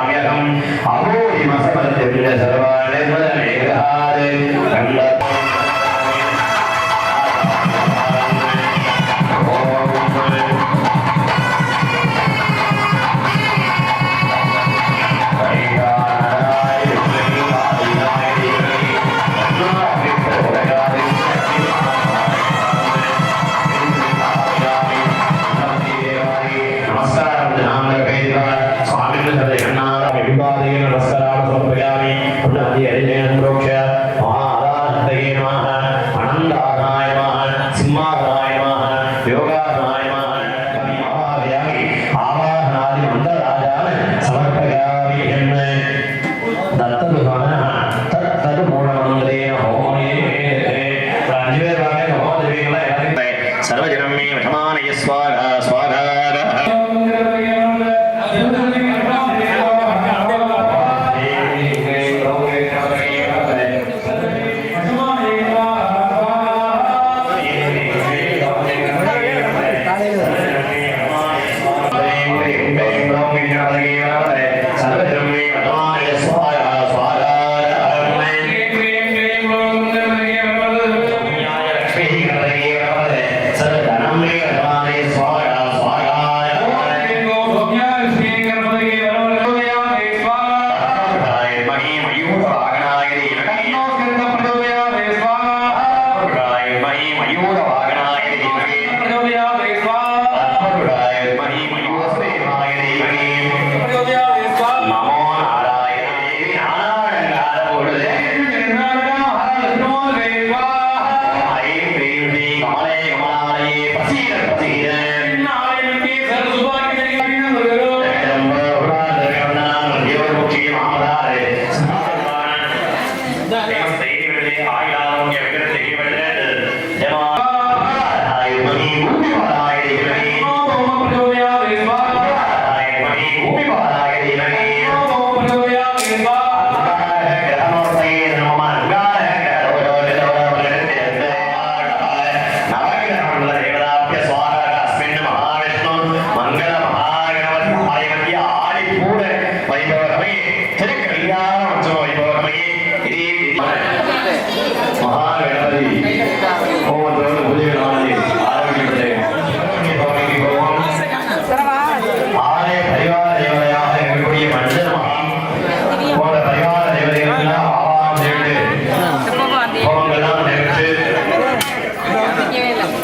காவியகம். அவோ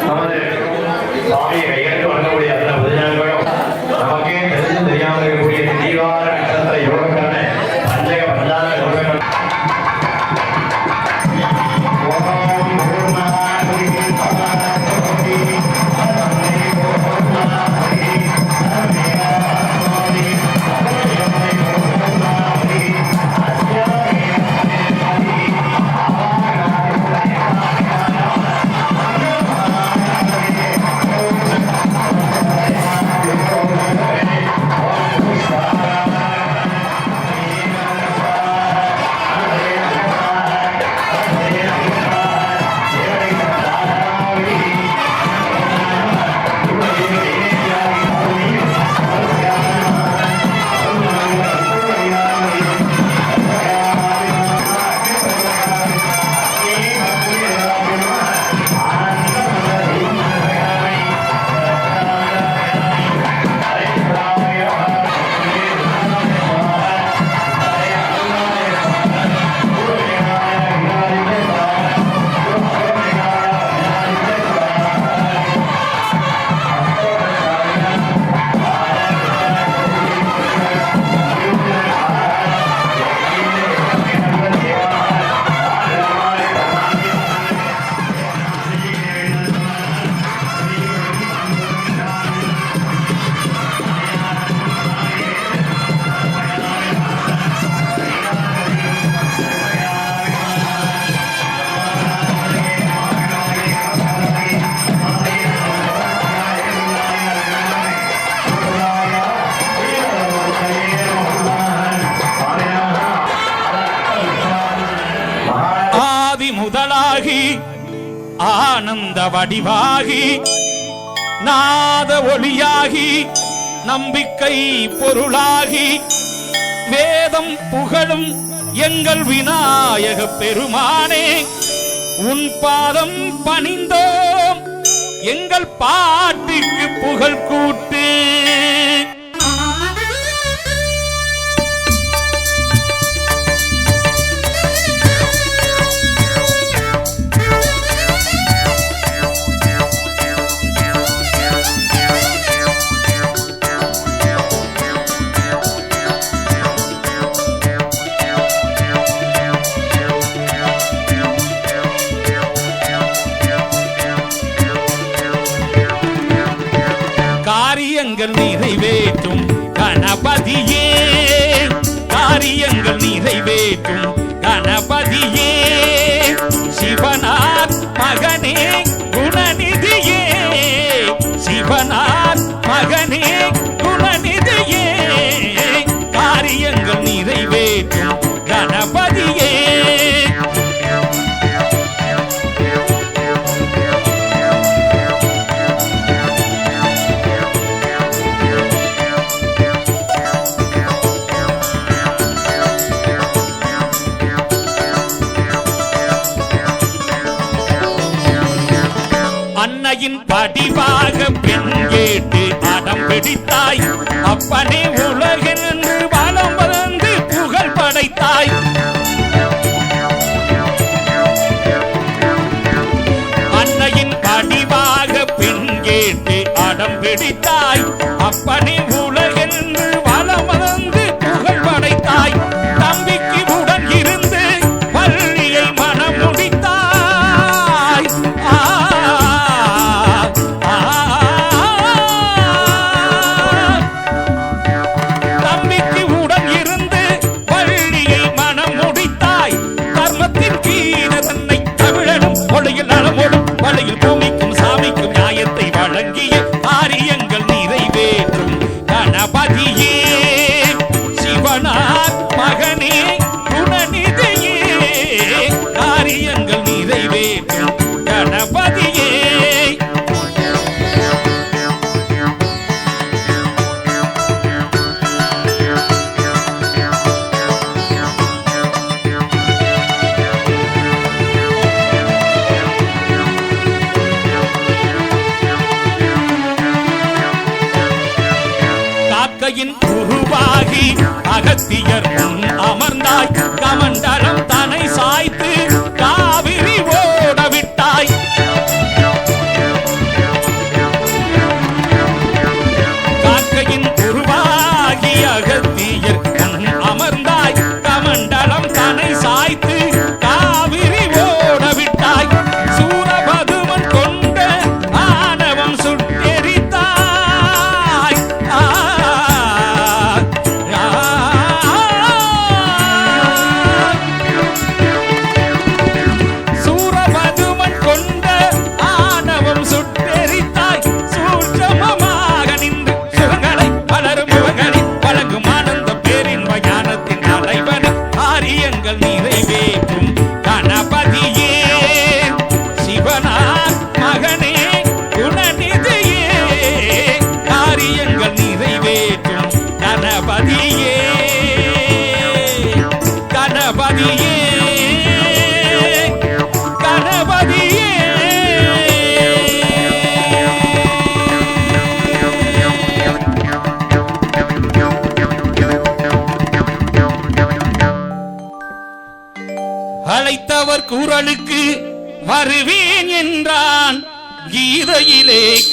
நமது சுவாமியை கையாண்டு ஆனந்த வடிவாகி நாத ஒளியாகி நம்பிக்கை பொருளாகி வேதம் புகழும் எங்கள் விநாயக பெருமானே உன் பாதம் பணிந்தோம். எங்கள் பாட்டிற்கு புகழ் கூட கனவுகள் நிறைவேற்றும் கணபதியே சிவனார் மகனே அன்னையின் படிவாக பெண் கேட்டு அடம் பிடித்தாய். அப்பனே உலகென்று வளம் வந்து புகழ் படைத்தாய். அன்னையின் படிவாக பெண் கேட்டு அடம் பிடித்தாய். அப்பனே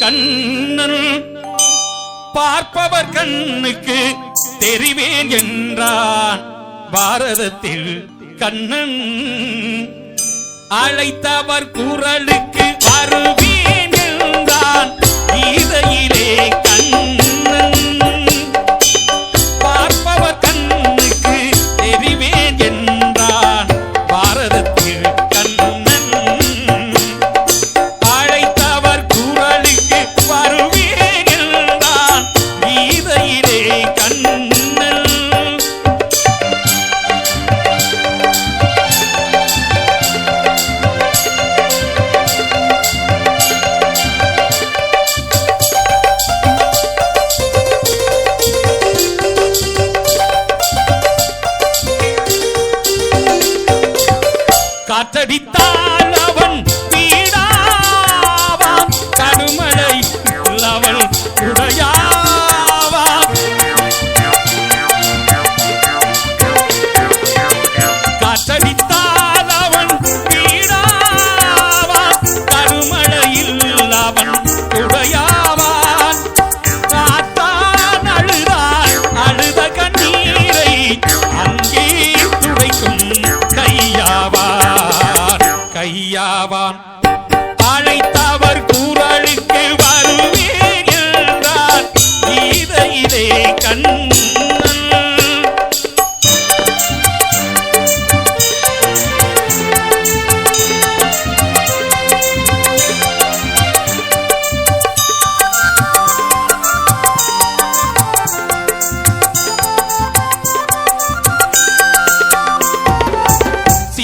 கண்ணன். பார்ப்பவர் கண்ணுக்கு தெரிவேன் என்றான். பாரதத்தில் கண்ணன். அழைத்தவர் குரலுக்கு வருவேன் என்றான். கீதையிலே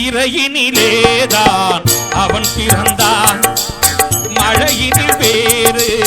சிறையினிலேதான் அவன் பிறந்தான். மழையினில் வேறு